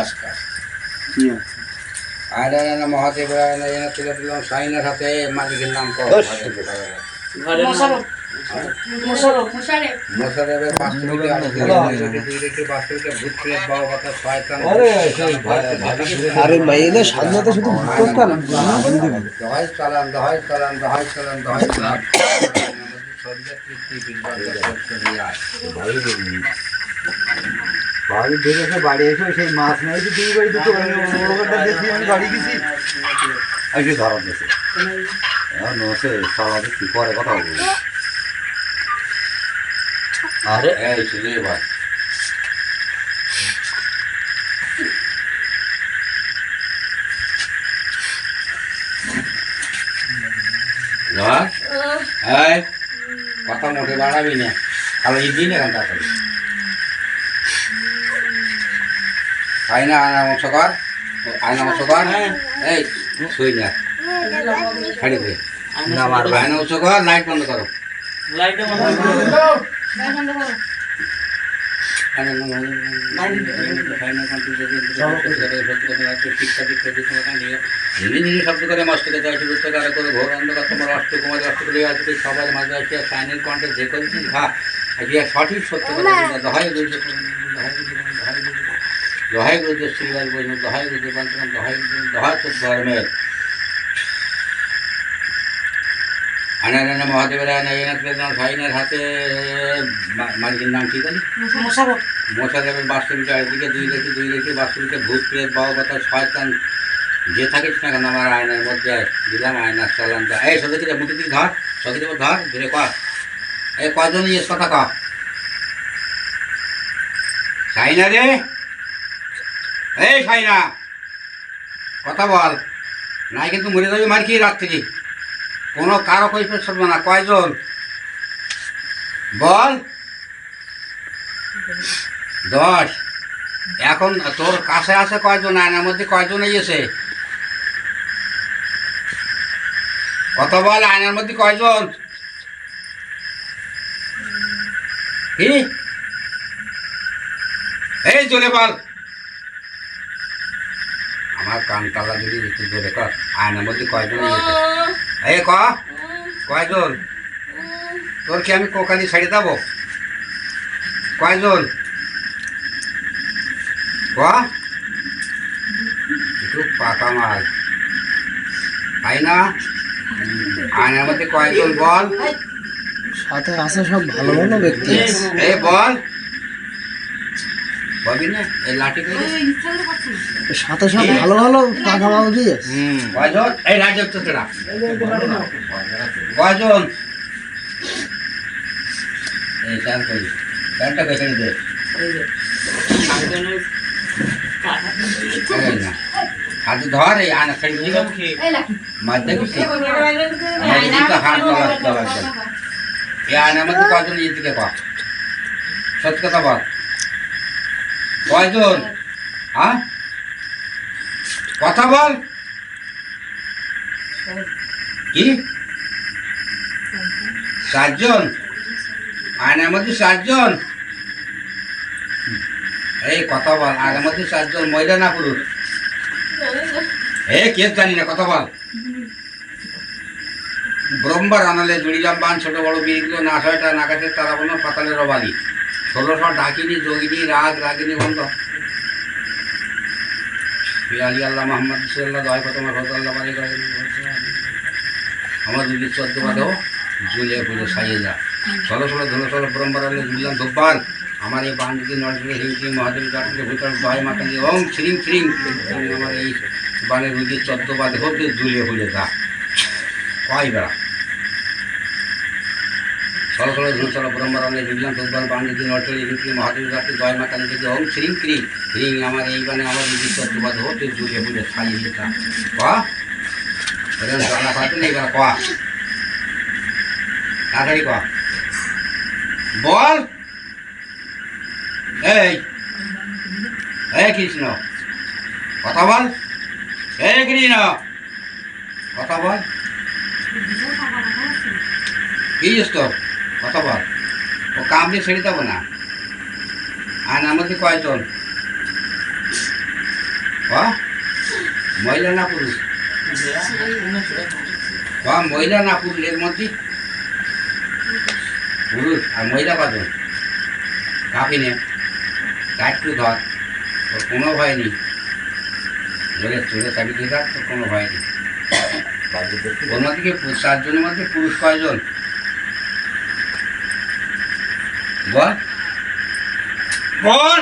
আজকাল আয়না মহাদেব আয়না তুলে দিলাম সাইনের হাতে মালিকের নাম কর। শয়তান আরে মাইনে সামনে তো শুধু দহাই চালান দহাই চালান দহাই চালান দহাই চালান। শরীরে তৃপ্তি বিলবাদ করতে নিয়ে আয় বাড়ি বাড়ি এসে সেই মাছ নাই বাড়ি দুটো ওখানটা দেখি আমি বাড়ি গেছি। এসে ধরা দিয়েছে নসে সারা কি পরে কথা বলব। আরে এই এই কথা মোটে বাড়াবি না। খালি ইদি না করি আয়না অংশ কর। আয়না অংশ কর। এই শুই না। ছাড়ি দে না মারবে। আয়না অংশ কর লাইট বন্ধ করো। শব্দ করে। মস্তকে দেয় বুঝতে কারও করে ঘোর অন্ধকার তোমার অষ্ট কুমার অষ্ট করে আছে সবাই মাঝে আসে সাইনের কণ্ঠে যে করেছিস ঘা সঠিক সত্য কথা দহাই গুরু শ্রীলাল বৈষ্ণব দহাই গুরু পঞ্চম দহাই তো ধর্মের। আনারায়ণ মহাদেবের আয়নাথ সাইনের হাতে মালিকের নাম কি বলি মশাদেবের বাস্তবিক একদিকে দুই রেখে দুই রেখে বাস্তবিকে ভূত প্রেত বাবা কথা শয়তান যে থাকিস না কেন আমার আয়নার মধ্যে দিলাম আয়নার চালান তো এই সদকে মুখে দিকে ধর। সদকে ধর ধরে কর। এই কয়জন ইয়েস কথা ক সাইনা রে এই সাইনা কথা বল। নাই কিন্তু মরে যাবে মার কি রাত থেকে? কোনো কারও কৈফিয়ত শুনব না। কয়জন? বল। দশ। এখন তোর কাছে আছে কয়জন? আয়নার মধ্যে কয়জন এসে কত বল, আয়নার মধ্যে কয়জন? কি? এই জোরে বল। আমার কান তালা যদি কর আয়নার মধ্যে কয়জন এই ক? কয়জন? তোর কি আমি কোকালি ছাড়িয়ে দেবো? কয়জন? ক? একটু পাকা মাল। তাই না? আয়নার মধ্যে কয়জন বল? সাথে আছে সব ভালো ভালো ব্যক্তি। এই বল। বলবি না? এই লাঠি করে সাথে সব ভালো ভালো টাকা কয়জন? এই রাজ্য তোরা। কয়জন? এই করি দে। হাতে ধর এই আনা হাত এই আয়নার মধ্যে কয়জন এই দিকে কর? সত্যি কথা বল। কয়জন? হ্যাঁ? কথা বল। কি? চারজন? আয়নার মধ্যে চারজন? এই কথা বল, আয়নার মধ্যে চারজন মহিলা না পুরুষ? এ, কে জানি না, কথা বল। ব্রহ্মার আনালে জুড়িলাম বান, ছোট বড় বীরগুলো না ছয়টা নাগাছের তারা বন্য পাতালের রবালি ষোলোশো ডাকিনি, যোগিনী, রাগ, রাগিনী বন্ধ। আলী আল্লাহ, মোহাম্মদ সাল্লাহ দয় প্রথমে ফজল্লাহ বাড়ি করে আমার দুটি চোদ্দ জুলিয়ে পুজো সাইয়ে যা। ষোলো ষোলো ষোলো আলে জুড়লাম ধূপান আমার এই বান যদি নড়লে হিং হিং মহাদেব ডাকলে ভিতর দয় মাতা দিয়ে ওম শ্রিং শ্রিং আমার এই বানের রুগী চোদ্দ বাদে হতে জুলিয়ে পুজো যা। কয় বেড়া ষোলো ষোলো ধুলো ষোলো ব্রহ্মার আলে জুড়লাম ধূপান বান যদি নড়লে হিং হিং মহাদেব ডাকলে দয় মাতা দিয়ে ওম, শ্রিং শ্রিং রিং, আমার এই বানে আমার রুগী চোদ্দ বাদে হতে জুলিয়ে পুজো সাইয়ে যা কয়া এরকম জ্বালা পাতে নেই এবার কয়া তাড়াতাড়ি কয়া বল। এই। এই কৃষ্ণ। কথা বল। এই কৃষ্ণ। কথা বল। কি তোর কথা বল। ও দিয়ে ছেড়ে দেবো না। আর আমাদের কয়জন? মহিলা না পুরুষ? মহিলা না পুরুষ এর মধ্যে? পুরুষ। আর মহিলা কজন? কাপিনে একটু ধর। তোর কোনো ভয় নেই। ধরে চলে চাবি দিয়ে তোর কোনো ভয় নেই। ওর মধ্যে কি চারজনের মধ্যে পুরুষ কয়জন? বল বল